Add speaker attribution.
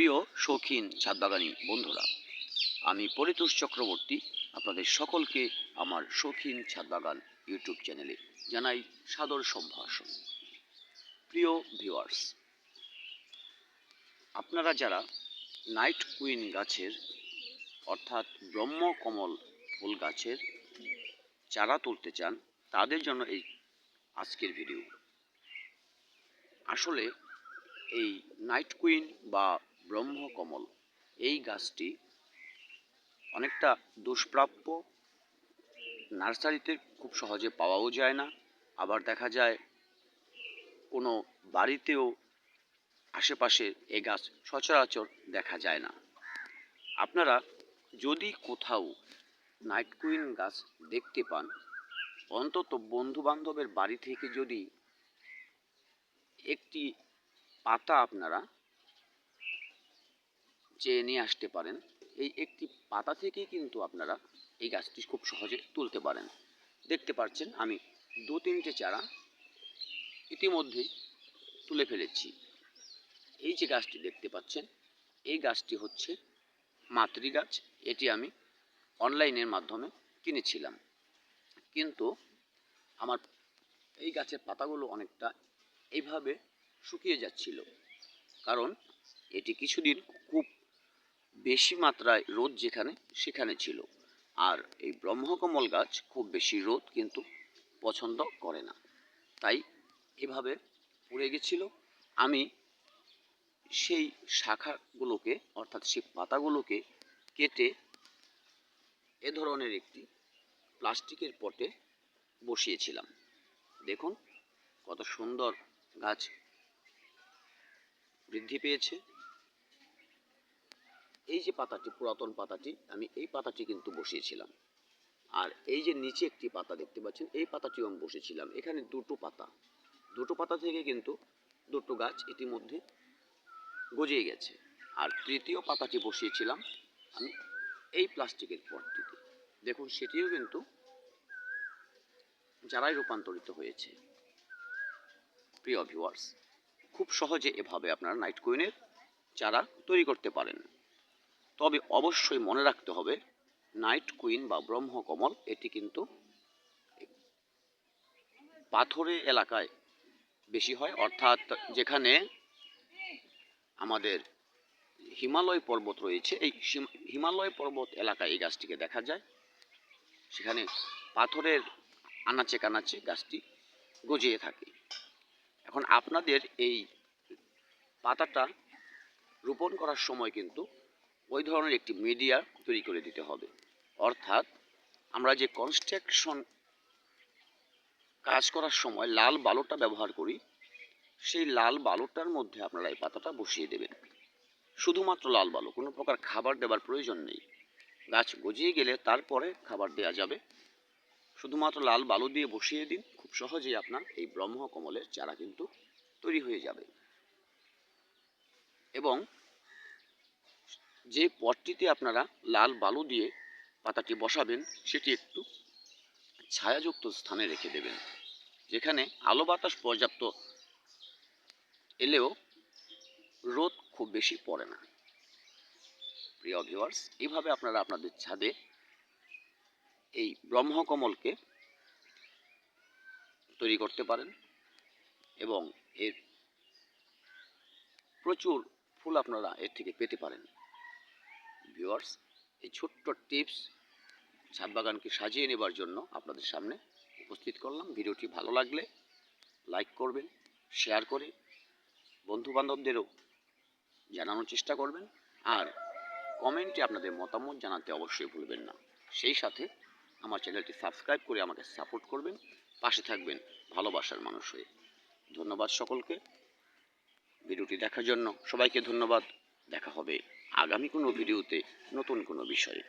Speaker 1: প্রিয় শৌখিন ছাদবাগানী বন্ধুরা, আমি পরিতোষ চক্রবর্তী, আপনাদের সকলকে আমার শৌখিন ছাদবাগান ইউটিউব চ্যানেলে জানাই সাদর সম্ভাষণ। প্রিয় ভিউয়ার্স, আপনারা যারা নাইট কুইন গাছের, অর্থাৎ ব্রহ্মকমল ফুল গাছের চারা তুলতে চান, তাদের জন্য এই আজকের ভিডিও আসলে এই নাইট কুইন বা ব্রহ্মকমল। এই গাছটি অনেকটা দুষ্প্রাপ্য। নার্সারিতে খুব সহজে পাওয়াও যায় না। আবার দেখা যায়, কোনো বাড়িতেও আশেপাশে এই গাছ সচরাচর দেখা যায় না। আপনারা যদি কোথাও নাইট কুইন গাছ দেখতে পান, অন্তত বন্ধু বান্ধবের বাড়ি থেকে যদি একটি পাতা আপনারা চেয়ে নিয়ে আসতে পারেন। এই একটি পাতা থেকেই কিন্তু আপনারা এই গাছটি খুব সহজে তুলতে পারেন। দেখতে পাচ্ছেন, আমি দু তিনটে চারা ইতিমধ্যেই তুলে ফেলেছি। এই যে গাছটি দেখতে পাচ্ছেন, এই গাছটি হচ্ছে মাতৃ গাছ। এটি আমি অনলাইনের মাধ্যমে কিনেছিলাম। কিন্তু আমার এই গাছের পাতাগুলো অনেকটা এইভাবে শুকিয়ে যাচ্ছিল। কারণ এটি কিছুদিন খুব বেশি মাত্রায় রোদ যেখানে, সেখানে ছিল। আর এই ব্রহ্মকমল গাছ খুব বেশি রোদ কিন্তু পছন্দ করে না। তাই এভাবে পড়ে গেছিল। আমি সেই শাখাগুলোকে, অর্থাৎ সেই পাতাগুলোকে কেটে এ ধরনের একটি প্লাস্টিকের পটে বসিয়েছিলাম। দেখুন, কত সুন্দর গাছ বৃদ্ধি পেয়েছে। এই যে পাতাটি, পুরাতন পাতাটি, আমি এই পাতাটি কিন্তু বসিয়েছিলাম। আর এই যে নিচে একটি পাতা দেখতে পাচ্ছেন, এই পাতাটিও আমি বসেছিলাম। এখানে দুটো পাতা। দুটো পাতা থেকে কিন্তু দুটো গাছ ইতিমধ্যে গজিয়ে গেছে। আর তৃতীয় পাতাটি বসিয়েছিলাম আমি এই প্লাস্টিকের পটটিতে। দেখুন, সেটিও কিন্তু যারাই রূপান্তরিত হয়েছে, প্রিয় ভিউয়ার্স খুব সহজে এভাবে আপনারা নাইট কুইনের চারা তৈরি করতে পারেন। তবে অবশ্যই মনে রাখতে হবে, নাইট কুইন বা ব্রহ্মকমল এটি কিন্তু পাথরে এলাকায় বেশি হয়। অর্থাৎ যেখানে আমাদের হিমালয় পর্বত রয়েছে, এই হিম- হিমালয় পর্বত এলাকায় এই গাছটিকে দেখা যায়। সেখানে পাথরের আনাচে কানাচে গাছটি গজিয়ে থাকে। এখন আপনাদের এই পাতাটা রোপণ করার সময় কিন্তু ওই ধরনের একটি মিডিয়া তৈরি করে দিতে হবে। অর্থাৎ আমরা যে কনস্ট্রাকশন কাজ করার সময় লাল বালুটা ব্যবহার করি, সেই লাল বালুটার মধ্যে আপনারা এই পাতাটা বসিয়ে দেবেন। শুধুমাত্র লাল বালু, কোনো প্রকার খাবার দেওয়ার প্রয়োজন নেই। গাছ গজিয়ে গেলে তারপরে খাবার দেওয়া যাবে। শুধুমাত্র লাল বালু দিয়ে বসিয়ে দিন, খুব সহজেই আপনার এই ব্রহ্মকমলের চারা কিন্তু তৈরি হয়ে যাবে। এবং যে পটটিতে আপনারা লাল বালু দিয়ে পাতাটি বসাবেন, সেটি একটু ছায়াযুক্ত স্থানে রেখে দেবেন, যেখানে আলো বাতাস পর্যাপ্ত এলেও রোদ খুব বেশি পড়ে না। প্রিয় ভিউয়ার্স এইভাবে আপনারা আপনাদের ছাদে এই ব্রহ্মকমলকে তৈরি করতে পারেন এবং এর প্রচুর ফুল আপনারা এর থেকে পেতে পারেন। ভিউয়ার্স এই ছোট্ট টিপস ছাদ বাগানকে সাজিয়ে নেবার জন্য আপনাদের সামনে উপস্থিত করলাম। ভিডিওটি ভালো লাগলে লাইক করবেন শেয়ার করে বন্ধু বান্ধবদেরও জানানোর চেষ্টা করবেন, আর কমেন্টে আপনাদের মতামত জানাতে অবশ্যই ভুলবেন না। সেই সাথে আমার চ্যানেলটি সাবস্ক্রাইব করে আমাকে সাপোর্ট করবেন, পাশে থাকবেন ভালোবাসার মানুষ হয়ে। ধন্যবাদ সকলকে। ভিডিওটি দেখার জন্য সবাইকে ধন্যবাদ। দেখা হবে। আগামী কোনো ভিডিওতে নতুন কোনো বিষয়ে।